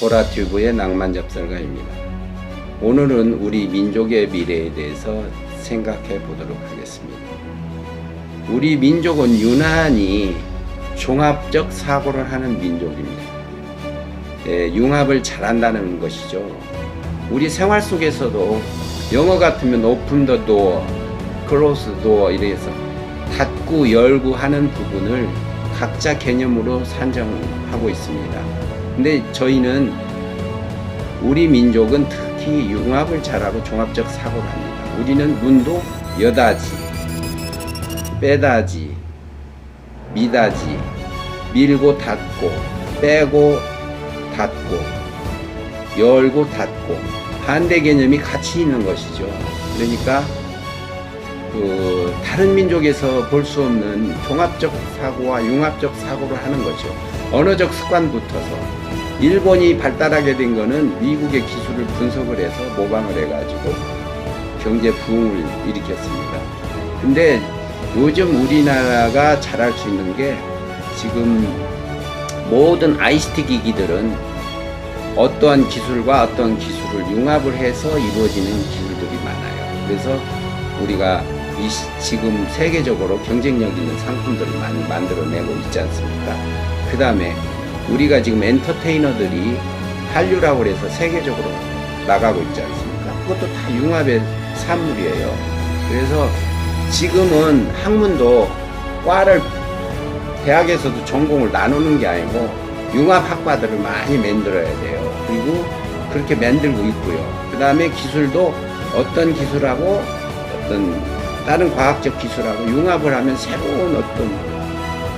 보라튜브의 낭만 잡설가입니다. 오늘은 우리 민족의 미래에 대해서 생각해 보도록 하겠습니다. 우리 민족은 유난히 종합적 사고를 하는 민족입니다. 예, 융합을 잘한다는 것이죠. 우리 생활 속에서도 영어 같으면 open the door, close door 이래서 닫고 열고 하는 부분을 각자 개념으로 산정하고 있습니다. 근데 저희는 우리 민족은 특히 융합을 잘하고 종합적 사고를 합니다. 우리는 문도 여다지, 빼다지, 미다지, 밀고 닫고, 빼고 닫고, 열고 닫고, 반대 개념이 같이 있는 것이죠. 그러니까 그 다른 민족에서 볼 수 없는 종합적 사고와 융합적 사고를 하는 거죠. 언어적 습관부터서 일본이 발달하게 된 거는 미국의 기술을 분석을 해서 모방을 해가지고 경제 부흥을 일으켰습니다. 근데 요즘 우리나라가 잘할 수 있는 게 지금 모든 ICT 기기들은 어떠한 기술과 어떤 기술을 융합을 해서 이루어지는 기술들이 많아요. 그래서 우리가 이 시- 지금 세계적으로 경쟁력 있는 상품들을 많이 만들어내고 있지 않습니까? 그 다음에 우리가 지금 엔터테이너들이 한류라고 해서 세계적으로 나가고 있지 않습니까? 그것도 다 융합의 산물이에요. 그래서 지금은 학문도 과를 대학에서도 전공을 나누는 게 아니고 융합 학과들을 많이 만들어야 돼요. 그리고 그렇게 만들고 있고요. 그 다음에 기술도 어떤 기술하고 어떤 다른 과학적 기술하고 융합을 하면 새로운 어떤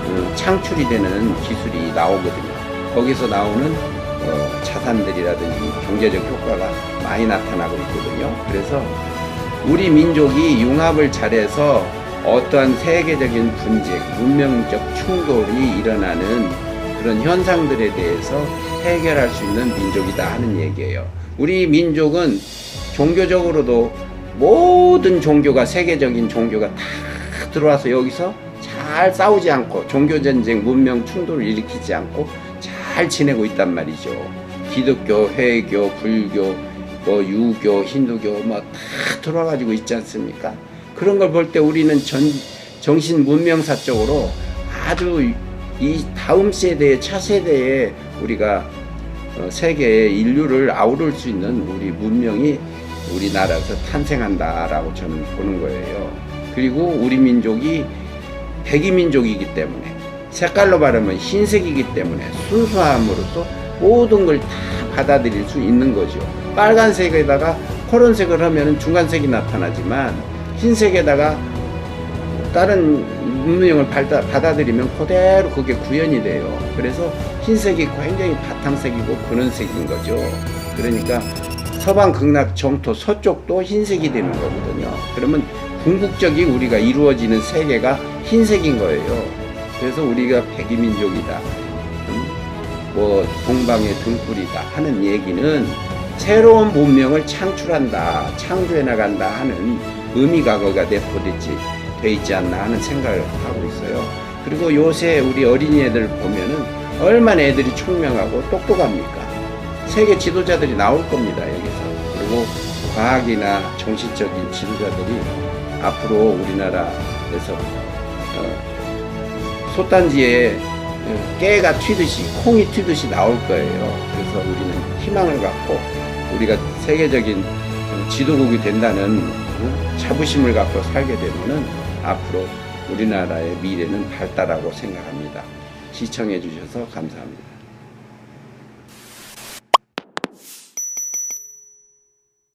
그 창출이 되는 기술이 나오거든요. 거기서 나오는 어, 자산들이라든지 경제적 효과가 많이 나타나고 있거든요. 그래서 우리 민족이 융합을 잘해서 어떠한 세계적인 분쟁, 문명적 충돌이 일어나는 그런 현상들에 대해서 해결할 수 있는 민족이다 하는 얘기예요. 우리 민족은 종교적으로도 모든 종교가 세계적인 종교가 다 들어와서 여기서 잘 싸우지 않고 종교 전쟁, 문명 충돌을 일으키지 않고 잘 지내고 있단 말이죠. 기독교, 회교, 불교, 뭐 유교, 힌두교 뭐 다 들어와 가지고 있지 않습니까? 그런 걸 볼 때 우리는 전 정신 문명사적으로 아주 이 다음 세대의 차세대에 우리가 어, 세계의 인류를 아우를 수 있는 우리 문명이 우리나라에서 탄생한다라고 저는 보는 거예요. 그리고 우리 민족이 백이 민족이기 때문에 색깔로 바르면 흰색이기 때문에 순수함으로써 모든 걸 다 받아들일 수 있는 거죠. 빨간색에다가 코런색을 하면 중간색이 나타나지만 흰색에다가 다른 문명을 받아, 받아들이면 그대로 그게 구현이 돼요. 그래서 흰색이 굉장히 바탕색이고 근원색인 거죠. 그러니까 서방 극락 정토 서쪽도 흰색이 되는 거거든요. 그러면 궁극적이 우리가 이루어지는 세계가 흰색인 거예요. 그래서 우리가 백이민족이다. 음, 뭐 동방의 등불이다 하는 얘기는 새로운 문명을 창출한다, 창조해 나간다 하는 의미가 거기가 내포되지 돼 있지 않나 하는 생각을 하고 있어요. 그리고 요새 우리 어린이애들 보면은 얼마나 애들이 총명하고 똑똑합니까? 세계 지도자들이 나올 겁니다, 여기 서. 그리고 과학이나 정신적인 지도자들이 앞으로 우리나라에서 어, 솥단지에 어, 깨가 튀듯이 콩이 튀듯이 나올 거예요. 그래서 우리는 희망을 갖고 우리가 세계적인 어, 지도국이 된다는 어, 자부심을 갖고 살게 되면은 앞으로 우리나라의 미래는 밝다라고 생각합니다. 시청해 주셔서 감사합니다.